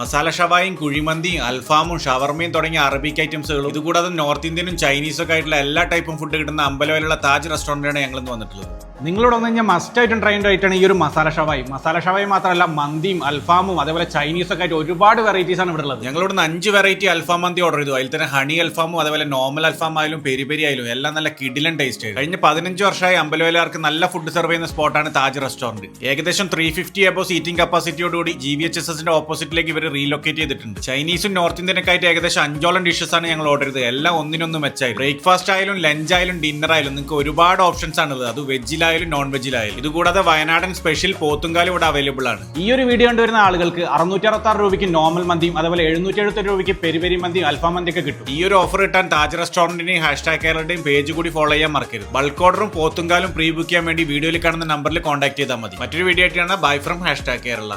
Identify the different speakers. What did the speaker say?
Speaker 1: മസാല ഷവായും കുഴിമന്തിയും അൽഫാമും ഷവർമയും തുടങ്ങിയ അറബിക് ഐറ്റംസുകളും ഇതുകൂടാതെ നോർത്ത് ഇന്ത്യനും ചൈനീസും ഒക്കെ ആയിട്ടുള്ള എല്ലാ ടൈപ്പും ഫുഡ് കിട്ടുന്ന അമ്പലവയിലുള്ള താജ് റെസ്റ്റോറന്റാണ് ഞങ്ങൾ ഇന്ന് വന്നിട്ടുള്ളത്.
Speaker 2: നിങ്ങളോട് വന്നു കഴിഞ്ഞാൽ മസ്റ്റ് ആയിട്ടും ട്രെയിൻ ആയിട്ടാണ് ഈ ഒരു മസാല ഷവായി. മസാല ഷവായി മാത്രമല്ല മന്തിയും അൽഫാമും അതേപോലെ ചൈനീസ് ഒക്കെ ആയിട്ട് ഒരുപാട് വെറൈറ്റീസ് ആണ് ഇവിടെ ഉള്ളത്
Speaker 1: ഞങ്ങളോട് അഞ്ച് വെറൈറ്റി അൽഫാം മന്തി ഓർഡർ ചെയ്തു. അതിൽ തന്നെ ഹണി അൽഫാമും അതേപോലെ നോർമൽ അൽഫാം ആയാലും പെരി പെരി ആയാലും എല്ലാം നല്ല കിഡിലൻ ടേസ്റ്റ് ആയിരുന്നു. കഴിഞ്ഞ പതിനഞ്ച് വർഷമായി അമ്പലവേലാർക്ക് നല്ല ഫുഡ് സെർവ് ചെയ്യുന്ന സ്പോട്ടാണ് താജ് റെസ്റ്റോറന്റ് ഏകദേശം ത്രീ ഫിഫ്റ്റി അബോ സീറ്റിംഗ് കപ്പാസിറ്റിയോടുകൂടി ജി വി എച്ച് എസ് എസിന്റെ ഓപ്പോസിറ്റിലേക്ക് ഇവർ റീലൊക്കേറ്റ് ചെയ്തിട്ടുണ്ട്. ചൈനീസും നോർത്ത് ഇന്ത്യനൊക്കെയായിട്ട് ഏകദേശം അഞ്ചോളം ഡിഷസ് ആണ് ഞങ്ങൾ ഓർഡർ ചെയ്തത്. എല്ലാം ഒന്നിനൊന്നും മെച്ചായി ബ്രേക്ക്ഫാസ്റ്റ് ആയാലും ലഞ്ച് ആയാലും ഡിന്നർ ആയാലും നിങ്ങൾക്ക് ഒരുപാട് ഓപ്ഷൻസ് ആണ് ഉള്ളത് അത് വെജിലായാലും നോൺ വെജിലായാലും ഇതുകൂടാതെ വയനാടൻ സ്പെഷ്യൽ പോത്തുങ്കാലും ഇവിടെ അവൈലബിൾ ആണ്.
Speaker 2: ഈ ഒരു വീഡിയോ കണ്ടുവരുന്ന ആളുകൾക്ക് അറുന്നൂറ്റി അറുപത്തി ആറ് രൂപയ്ക്ക് നോർമൽ മന്തിയും അതുപോലെ എഴുന്നൂറ്റി എഴുപത്തി രൂപയ്ക്ക് പെരി പെരി മന്തിയും അൽഫാം മന്തി ഒക്കെ കിട്ടും.
Speaker 1: ഈ ഒരു ഓഫർ കിട്ടാൻ താജ് റെസ്റ്റോറന്റിന്റെയും ഹാഷ്ടാഗ് കേരളയുടെയും പേജ് കൂടി ഫോളോ ചെയ്യാൻ മറക്കരുത്. ബൾക്ക് ഓർഡറും പോത്തുങ്കാലും പ്രീ ബുക്ക് ചെയ്യാൻ വേണ്ടി വീഡിയോയിൽ കാണുന്ന നമ്പറിൽ കോൺടാക്ട് ചെയ്താൽ മതി. മറ്റൊരു വീഡിയോ ആയിട്ടാണ് ബൈ ഫ്രം ഹാഷ്ടാഗ് കേരള.